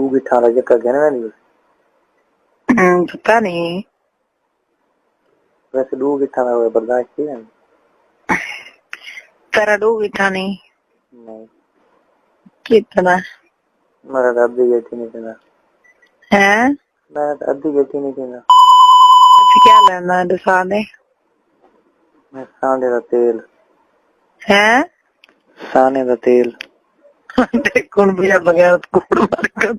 तू भी ठाला जक्का गहना नहीं उसे पता नहीं वैसे डू गिट्ठा में बर्दाश्त की है तेरा डू गिट्ठा नहीं नहीं कितना मेरा तो अभी गेठी नहीं देना है मेरा तो अभी गेठी नहीं देना अच्छा क्या लेना है दसाने मैं साने का तेल है साने का तेल देखो भैया बगैर कोड़ मार कर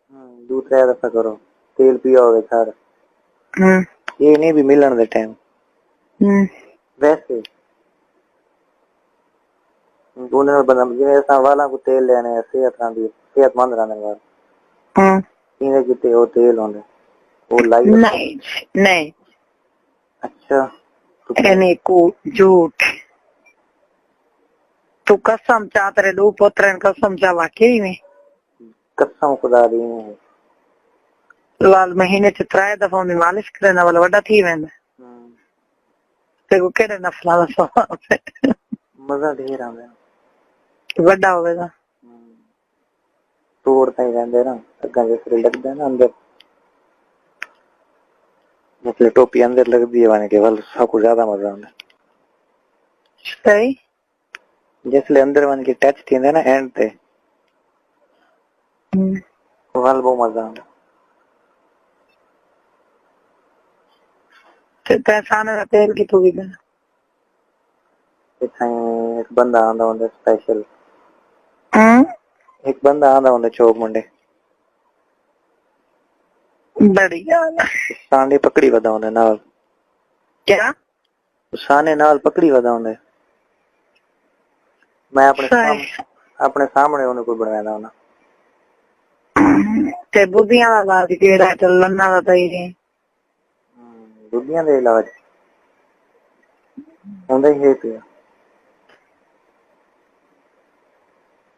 दो त्रै दफा करो तेल पिया होवे सर हम्म ये नहीं भी मिलन दे टाइम हम्म वैसे ਉਹਨੇ ਨਾਲ ਬੰਦਾ ਜਿਵੇਂ ਅਸਾਂ ਵਾਲਾਂ ਕੋ ਤੇਲ ਲੈਣੇ ਆ ਸਿਹਤ ਨਾਲ ਦੀ ਸਿਹਤਮੰਦ ਰਹਿਣ ਵਾਲ हम्म ਇਹਦੇ ਕਿਤੇ ਉਹ ਤੇਲ ਹੁੰਦੇ ਉਹ ਲਾਈ नहीं नहीं ਅੱਛਾ एने को झूठ तू कसम चा तेरे दो पुत्र कसम चा वाकई में कसम खुदा दी है लाल महीने च त्राए दफा में मालिश करने वाला वड्डा थी वेंदा ते को केड़े नफला दा सवाल है ਮਜ਼ਾ ਢੇਰ ਆਉਂਦਾ ਵੱਡਾ ਹੋਵੇਗਾ ਤੋੜ ਤਾਂ ਹੀ ਰਹਿੰਦੇ ਨਾ ਅੱਗਾ ਜਿਸ ਵੇਲੇ ਲੱਗਦਾ ਨਾ ਅੰਦਰ ਜਿਸਲੇ ਟੋਪੀ ਅੰਦਰ ਲੱਗਦੀ ਹੈ ਵਾਨੇ ਕੇ ਵੱਲ ਸਭ ਕੁਝ ਜ਼ਿਆਦਾ ਮਜ਼ਾ ਆਉਂਦਾ ਸਹੀ ਜਿਸਲੇ ਅੰਦਰ ਵਾਨ ਕੇ ਟੱਚ ਥੀਂਦਾ ਨਾ ਐਂਡ ਤੇ ਹਮ, ਵੱਲ ਬਹੁਤ ਮਜ਼ਾ ਆਉਂਦਾ ਪੈਸਾਨੇ ਦਾ ਤੇਲ ਕਿਥੋਂ ਵੀ ਇੱਥੇ ਇੱਕ ਬੰਦਾ ਆਉਂਦਾ ਹੁੰਦਾ ਸਪੈਸ਼ਲ ਹਮ ਇੱਕ ਬੰਦਾ ਆਉਂਦਾ ਹੁੰਦਾ ਚੌਕ ਮੁੰਡੇ। ਬੜੀਆ। ਸਾਨੇ ਪਕੜੀ ਵਦਾ ਹੁੰਦਾ ਨਾਲ। ਕਿਆ? ਸਾਨੇ ਨਾਲ ਪਕੜੀ ਵਦਾ ਹੁੰਦਾ ਮੈਂ ਆਪਣੇ ਸਹੀ। ਸਾਹਮਣੇ ਆਪਣੇ ਸਾਹਮਣੇ ਉਹਨੂੰ ਕੋਈ ਬਣਾਉਂਦਾ ਹੁੰਦਾ। ਤੇ ਬੁੱਧੀਆਂ ਦਾ ਇਲਾਜ ਕਿਹੜਾ ਚੱਲਣਾ ਦਾ ਤਾਂ ਹੀ ਦੁੱਧੀਆਂ ਦੇ ਇਲਾਜ ਹੁੰਦਾ ਹੀ ਹੈ ਪਿਆ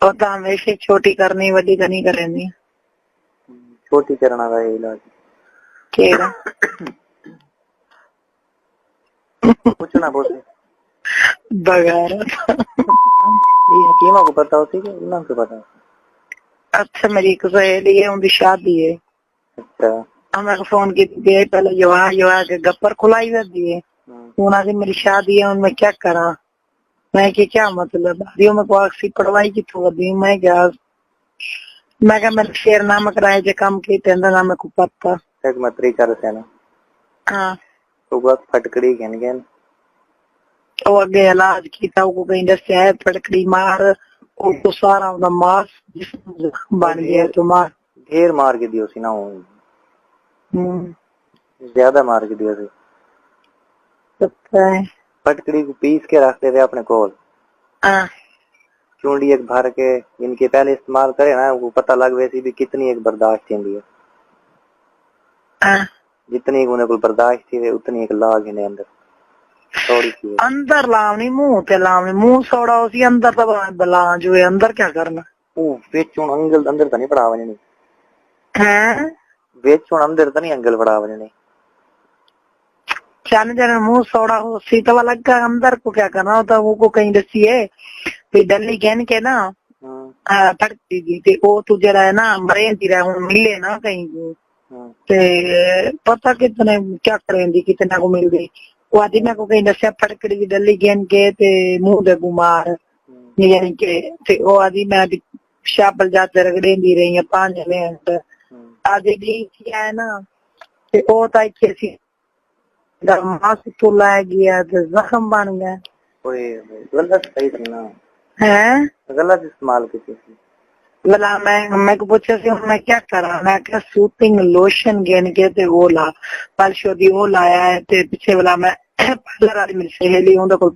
ਉਹ ਤਾਂ ਹਮੇਸ਼ਾ ਛੋਟੀ ਕਰਨੀ ਵੱਡੀ ਤਾਂ ਨਹੀਂ ਕਰਨੀ ਛੋਟੀ ਕਰਨਾ ਦਾ ਇਹ ਇਲਾਜ ਕਿਹੜਾ पूछना बोलते बगैर ये हकीमा को पता होती है कि उन्हें को पता अच्छा मेरी एक सहेली है उनकी शादी है अच्छा हमरा फ़ोन की गए पहले युवा युवा के गप्पर खुलाई दे दिए। हम्म। उन्होंने मेरी शादी है उनमें क्या करा? मैं कि क्या मतलब? हरियो में तो को पढ़वाई की तो थोड़ा दी मैं क्या मैं क्या मेरे शेर नाम कराए जे काम के तेंदा नाम को पत्ता एक मत्री कर से ना। हाँ। तो बस फटकड़ी गन गन तो अगे इलाज कीता को कहीं दसे है फटकड़ी मार और तो सारा उनका मास बन हाँ, गया तो मार। ढेर मार के दियो सी ना हूँ हम्म। ज़्यादा मार के दिया सी अच्छा पटकड़ी को पीस के रखते थे अपने कोल। चूंडी एक भर के इनके पहले इस्तेमाल करे ना वो पता लग वैसी भी कितनी एक बर्दाश्त थी जितनी उन्हें कोई बर्दाश्त थी उतनी एक लाग इन्हें अंदर। अंदर लावनी मुँह ते लावनी मुँह सोड़ा उसी अंदर तो बला जो है अंदर क्या करना? ओ बेचून अंगल अंदर तो नहीं पड़ा वने हैं? వేచి అంగల్వడావని चाने जाने मुंह सोड़ा हो सीतवा लग का अंदर को क्या करना होता वो को कहीं रसी है फिर डल्ली कहन के ना तड़क दीजिए ते ओ तू जरा है ना मरे तेरा हूं मिले ना कहीं ते पता कितने क्या करेंगी कितना को मिल गई वो आदि मैं को कहीं दस्या फड़क दी डल्ली कहन के ते मुंह दे गुमार यानी के ते ओ आदि मैं शापल जाते रगड़े दी रही है पांच जने ਆ ਪੰਜ ਮਿੰਟ हम्म ਆਦੀ ਦੀ ਕੀ ਹੈ ਨਾ ਤੇ ਉਹ ਤਾਂ ਇੱਥੇ ਸੀ ਦਾ ਮਾਸ ਤੋਂ ਲੈ ਗਿਆ ਤੇ ਜ਼ਖਮ ਬਣ ਗਿਆ कोई गलत सही थी ना ਹੈ गलत इस्तेमाल की थी ਬਲਾ ਮੈਂ ਮੈਂ ਕੋ ਪੁੱਛਿਆ ਸੀ ਹੁਣ ਮੈਂ ਕੀ ਕਰਾਂ ਮੈਂ ਕਿਹਾ ਸੂਟਿੰਗ ਲੋਸ਼ਨ ਗੇਨ ਕੇ ਤੇ ਉਹ ਲਾ ਪਲਸ਼ੋ ਦੀ ਉਹ ਲਾਇਆ ਹੈ ਤੇ ਪਿੱਛੇ ਵਾਲਾ ਮੈਂ ਪਾਰਲਰ ਵਾਲੀ ਮੇਰੀ ਸਹੇਲੀ ਉਹਦੇ ਕੋਲ